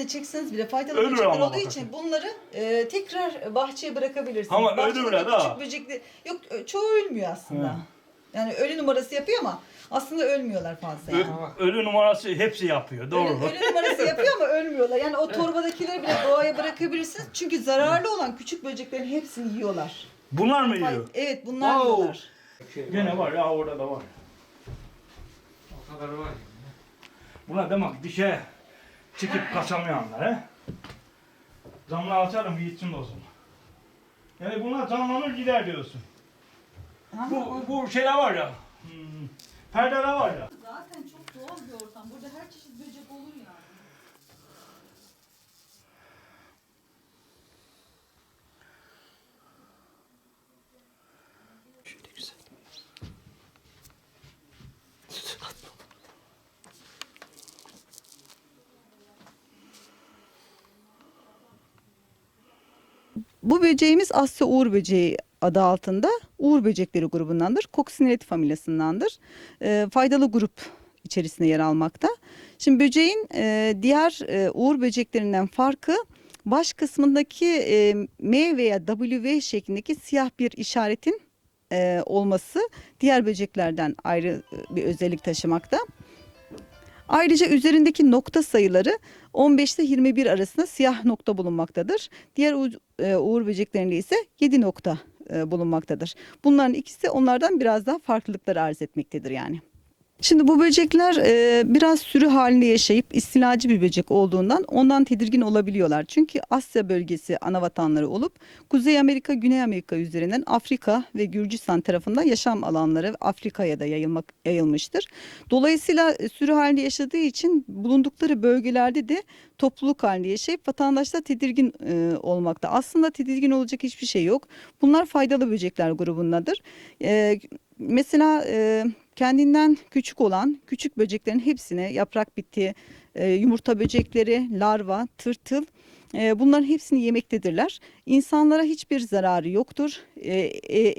resmini çekseniz bile faydalı Ölür böcekler ama olduğu bakın. için bunları e, tekrar bahçeye bırakabilirsiniz. Ama Bahçede ölürler küçük ha. böcekler yok ö- çoğu ölmüyor aslında. Hı. Yani ölü numarası yapıyor ama aslında ölmüyorlar fazla yani. Ö- ölü numarası hepsi yapıyor. Doğru. Ölü, ölü numarası yapıyor ama ölmüyorlar. Yani o torbadakileri bile doğaya bırakabilirsiniz. Çünkü zararlı olan küçük böceklerin hepsini yiyorlar. Bunlar mı yiyor? Evet bunlar Oo. yiyorlar. Gene var ya orada da var. O kadar var. Buna demek dişe çıkıp kaçamayanlar he. Camla açarım bir içsin o zaman. Yani bunlar canlanır gider diyorsun. Bu, bu şeyler var ya. Hmm, perdeler var ya. Zaten çok doğal bir ortam. Burada her çeşit böcek olur yani. Bu böceğimiz Asya Uğur böceği adı altında Uğur böcekleri grubundandır. Coccinellati familyasındandır. Ee, faydalı grup içerisinde yer almakta. Şimdi böceğin e, diğer e, Uğur böceklerinden farkı baş kısmındaki e, M veya W şeklindeki siyah bir işaretin e, olması diğer böceklerden ayrı e, bir özellik taşımakta. Ayrıca üzerindeki nokta sayıları 15 ile 21 arasında siyah nokta bulunmaktadır. Diğer u- e, uğur böceklerinde ise 7 nokta e, bulunmaktadır. Bunların ikisi onlardan biraz daha farklılıkları arz etmektedir yani. Şimdi bu böcekler e, biraz sürü halinde yaşayıp istilacı bir böcek olduğundan ondan tedirgin olabiliyorlar. Çünkü Asya bölgesi ana vatanları olup Kuzey Amerika, Güney Amerika üzerinden Afrika ve Gürcistan tarafından yaşam alanları Afrika'ya da yayılmak yayılmıştır. Dolayısıyla e, sürü halinde yaşadığı için bulundukları bölgelerde de topluluk halinde yaşayıp vatandaşlar tedirgin e, olmakta. Aslında tedirgin olacak hiçbir şey yok. Bunlar faydalı böcekler grubundadır. E, mesela e, kendinden küçük olan küçük böceklerin hepsine yaprak bitki, e, yumurta böcekleri, larva, tırtıl e, bunların hepsini yemektedirler. İnsanlara hiçbir zararı yoktur. E,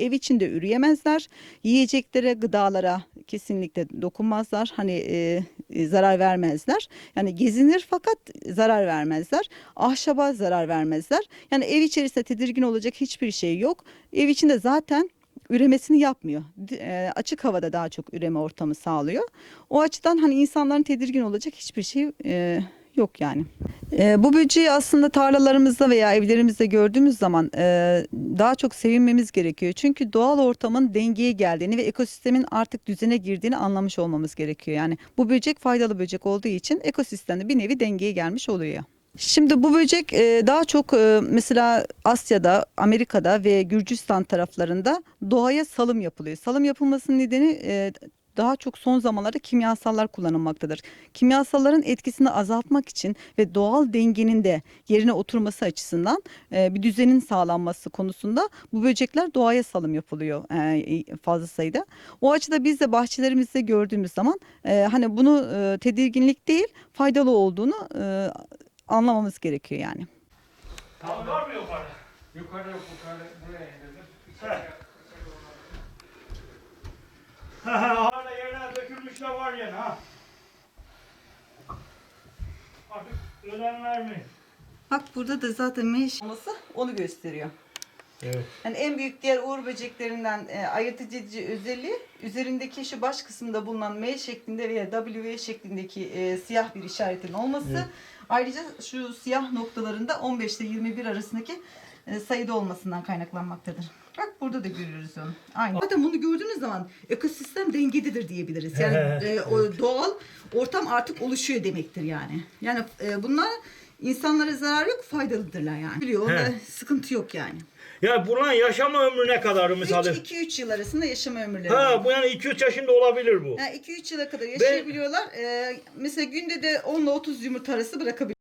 ev içinde üreyemezler. Yiyeceklere, gıdalara kesinlikle dokunmazlar. Hani zarar vermezler. Yani gezinir fakat zarar vermezler. Ahşaba zarar vermezler. Yani ev içerisinde tedirgin olacak hiçbir şey yok. Ev içinde zaten üremesini yapmıyor. E, açık havada daha çok üreme ortamı sağlıyor. O açıdan hani insanların tedirgin olacak hiçbir şey e, yok yani. E, bu böceği aslında tarlalarımızda veya evlerimizde gördüğümüz zaman e, daha çok sevinmemiz gerekiyor. Çünkü doğal ortamın dengeye geldiğini ve ekosistemin artık düzene girdiğini anlamış olmamız gerekiyor. Yani bu böcek faydalı böcek olduğu için ekosistemde bir nevi dengeye gelmiş oluyor. Şimdi bu böcek e, daha çok e, mesela Asya'da, Amerika'da ve Gürcistan taraflarında doğaya salım yapılıyor. Salım yapılmasının nedeni e, daha çok son zamanlarda kimyasallar kullanılmaktadır. Kimyasalların etkisini azaltmak için ve doğal dengenin de yerine oturması açısından bir düzenin sağlanması konusunda bu böcekler doğaya salım yapılıyor e, fazla sayıda. O açıda biz de bahçelerimizde gördüğümüz zaman hani bunu tedirginlik değil faydalı olduğunu anlamamız gerekiyor yani. Tamam var mı yukarı? Yukarı yukarı buraya indirdim. Hala yerine dökülmüşler var yani ha. Artık ölen vermeyin. Bak burada da zaten meş olması onu gösteriyor. Evet. Yani en büyük diğer uğur böceklerinden e, ayırt edici özelliği üzerindeki şu baş kısmında bulunan M şeklinde veya W şeklindeki e, siyah bir işaretin olması. Evet. Ayrıca şu siyah noktalarında 15 ile 21 arasındaki e, sayıda olmasından kaynaklanmaktadır. Bak burada da görüyoruz onu. Aynı. Zaten bunu gördüğünüz zaman ekosistem dengededir diyebiliriz. Yani e, o doğal ortam artık oluşuyor demektir yani. Yani e, bunlar insanlara zarar yok, faydalıdırlar yani. Biliyor, He. sıkıntı yok yani. Ya bunların yaşama ömrü ne kadar misali? 2-3 yıl arasında yaşama ömürleri Ha bu yani 2-3 yaşında olabilir bu. Yani 2-3 yıla kadar yaşayabiliyorlar. Ee, mesela günde de 10 ile 30 yumurta arası bırakabiliyorlar.